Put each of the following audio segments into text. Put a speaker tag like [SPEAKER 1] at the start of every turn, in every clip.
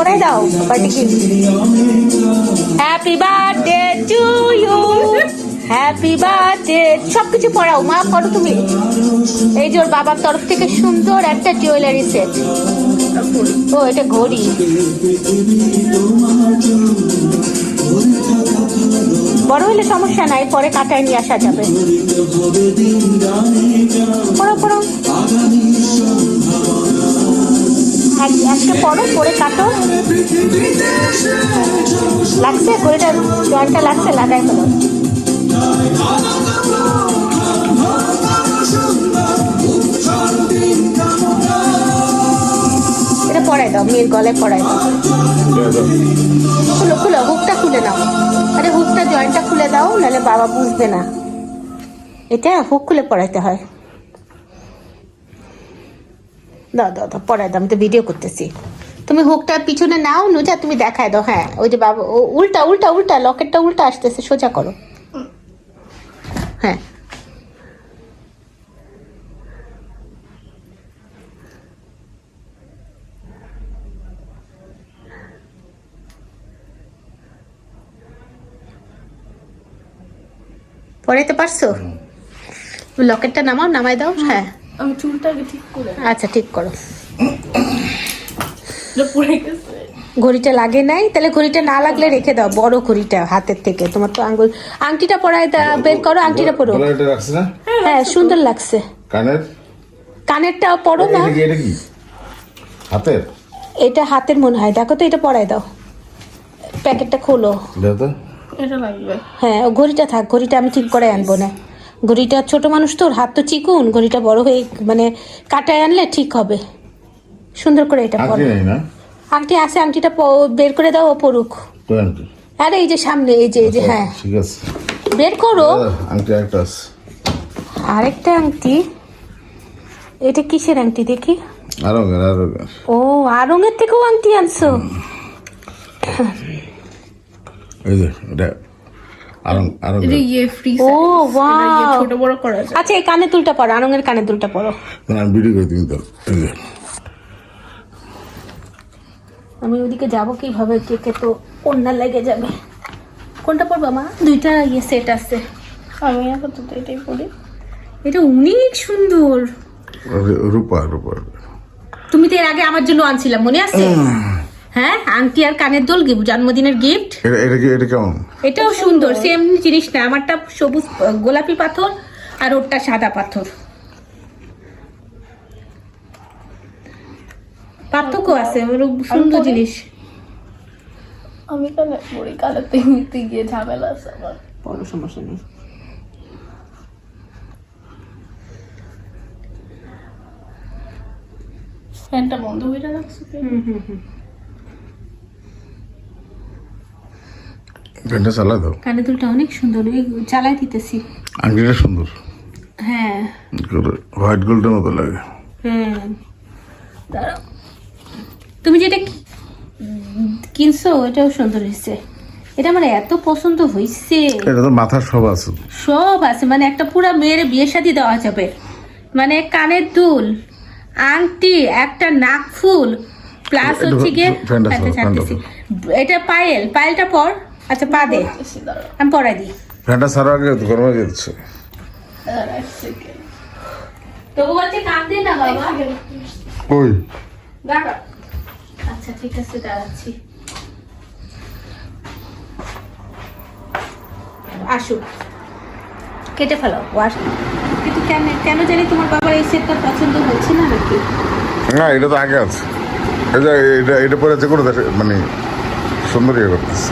[SPEAKER 1] Party gift happy birthday to you happy birthday সবকিছু পড়াও মা পড়ো তুমি। এই যে ওর বাবার তরফ থেকে সুন্দর একটা জুয়েলারি সেট ও এটা ঘড়ি। বড় হলে সমস্যা নাই পরে কাটায় নিয়ে আসা যাবে। পড়ো পড়ো। এক- একটা পড়ো পরে কাটো। লাগছে, ঘড়িটা জয়েন্টটা লাগছে, লাগাই ফেলো। এটা পড়াই দাও, মেয়ের গলায় পড়াই দাও। খুলো খুলো, হুকটা খুলে নাও। আরে, হুকটা, জয়েন্টটা খুলে দাও, নাহলে বাবা বুঝবে না। এটা হুক খুলে পড়াইতে হয়। দাও দাও দাও পড়াই দাও আমি তো ভিডিও করতেছি। তুমি হুকটা পিছনে নাও নুজা তুমি দেখায় দাও হ্যাঁ ওই যে বাবা ও উল্টা উল্টা উল্টা লকেটটা উল্টা আসতেছে সোজা করো। হ্যাঁ। পড়াইতে পারছ? লকেটটা নামাও নামাই দাও হ্যাঁ।
[SPEAKER 2] আমি চুলটাকে ঠিক করে
[SPEAKER 1] আচ্ছা ঠিক করো। ঘড়িটা লাগে নাই? তাহলে ঘড়িটা না লাগলে রেখে দাও বড় ঘড়িটা হাতের থেকে। তোমার তো আঙ্গুল আংটিটা পরায় দা- বের করো আংটিটা পরো।
[SPEAKER 3] না?
[SPEAKER 1] হ্যাঁ সুন্দর লাগছে।
[SPEAKER 3] কানের?
[SPEAKER 1] কানেরটাও পরো না।
[SPEAKER 3] এটা কি? হাতের?
[SPEAKER 1] এটা হাতের মনে হয়। দেখো তো এটা পরায় দাও। প্যাকেটটা খোলো।
[SPEAKER 2] এটা লাগবে।
[SPEAKER 1] হ্যাঁ ও ঘড়িটা থাক ঘড়িটা আমি ঠিক করে আনব না। ঘড়িটা ছোট মানুষ তোর হাত তো চিকুন ঘড়িটা বড় হয়ে মানে কাটায় আনলে ঠিক হবে। সুন্দর করে এটা পরো।
[SPEAKER 3] আংটি
[SPEAKER 1] আছে আংটিটা বের করে দাও ও পড়ুক আরে এই যে সামনে এই যে এই যে হ্যাঁ।
[SPEAKER 3] ঠিক আছে।
[SPEAKER 1] বের করো।
[SPEAKER 3] আংটি একটা আছে।
[SPEAKER 1] আরেকটা আংটি। এটা কিসের আংটি দেখি?
[SPEAKER 3] আরও গার আরও
[SPEAKER 1] ও আরঙের থেকেও আংটি আনছো।
[SPEAKER 3] এই যে এটা আরও আরও
[SPEAKER 2] এটা ইয়ে ফ্রি
[SPEAKER 1] ও ওয়াও
[SPEAKER 2] ছোট বড় করা যায়।
[SPEAKER 1] আচ্ছা এই কানে দুলটা পড়ো আরঙের কানে দুলটা পড়ো
[SPEAKER 3] আমি ভিডিও করে দিন তো
[SPEAKER 1] আমি ওদিকে যাব কীভাবে কেকে তো কন্যা লেগে যাবে। কোনটা পড়বা মা? দুইটা ইয়ে সেট আছে।
[SPEAKER 2] আমি আপাতত এটাই পড়ি
[SPEAKER 1] এটা অনেক সুন্দর।
[SPEAKER 3] রূপা রূপা
[SPEAKER 1] তুমি তো এর আগে আমার জন্য আনছিলাম মনে আছে? হ্যাঁ আংটি আর কানের দোল গিফট জন্মদিনের গিফট।
[SPEAKER 3] এটা এটা কি এটা কেমন?
[SPEAKER 1] এটাও সুন্দর সেম জিনিস না আমারটা সবুজ গোলাপি পাথর আর ওরটা সাদা পাথর। পার্থক্য আছে সুন্দর জিনিস।
[SPEAKER 2] আমি তেমনিতে গিয়ে ঝামেলা আছে আমার।
[SPEAKER 1] বড় সমস্যা নেই।
[SPEAKER 2] ফ্যানটা বন্ধ হয়ে রাখছো কেন?
[SPEAKER 3] চালা দাও
[SPEAKER 1] কানে দুলটা অনেক সুন্দর চালাই দিতেছি।
[SPEAKER 3] আংটিটা সুন্দর।
[SPEAKER 1] হ্যাঁ।
[SPEAKER 3] হোয়াইট গোল্ডের মতো লাগে।
[SPEAKER 1] হ্যাঁ। তুমি যেটা কিনছো এটাও সুন্দর হয়েছে। এটা আমার এত পছন্দ হয়েছে
[SPEAKER 3] এটা তো মাথার সব আছে।
[SPEAKER 1] সব আছে মানে একটা পুরা মেয়ের বিয়ে শাদি দেওয়া যাবে। মানে কানের দুল আংটি একটা নাক ফুল প্লাস হচ্ছে গিয়ে আচ্ছা। এটা পায়েল পায়েলটা পর। আচ্ছা পা দে। আমি পরাই দিই।
[SPEAKER 3] ফ্যানটা ছাড়া আগে তো গরমে যাচ্ছে
[SPEAKER 2] second।
[SPEAKER 1] তবু বলছে কান দে না বাবা।
[SPEAKER 3] ওই।
[SPEAKER 1] দাঁড়া। আচ্ছা ঠিক আছে দাঁড়াচ্ছি। আসো। কেটে ফেলো ওয়াশ। কিন্তু কেন কেন জানি তোমার বাবার এই সেটটা পছন্দ হচ্ছে না নাকি?
[SPEAKER 3] না এটা তো আগে আছে। এটা এটা এটা পরে যে কোনো দেশে মানে সুন্দর ইয়ে করতেছে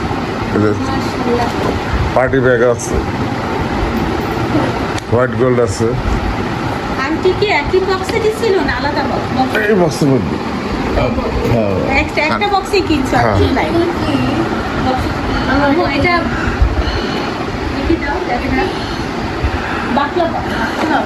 [SPEAKER 3] পার্টি ব্যাগ আছে। হোয়াইট গোল্ড আছে।
[SPEAKER 1] আংটি কি একই বক্সে দিছিল না আলাদা বক্স
[SPEAKER 3] এই বক্সের মধ্যে। হ্যাঁ
[SPEAKER 1] একটা একটা বক্সে কিনছো আর
[SPEAKER 3] হ্যাঁ।
[SPEAKER 1] কি নাই?
[SPEAKER 2] এগুলো কি?
[SPEAKER 1] এটা দাও দেখে না বাকলা বাকলা দাঁড়াও।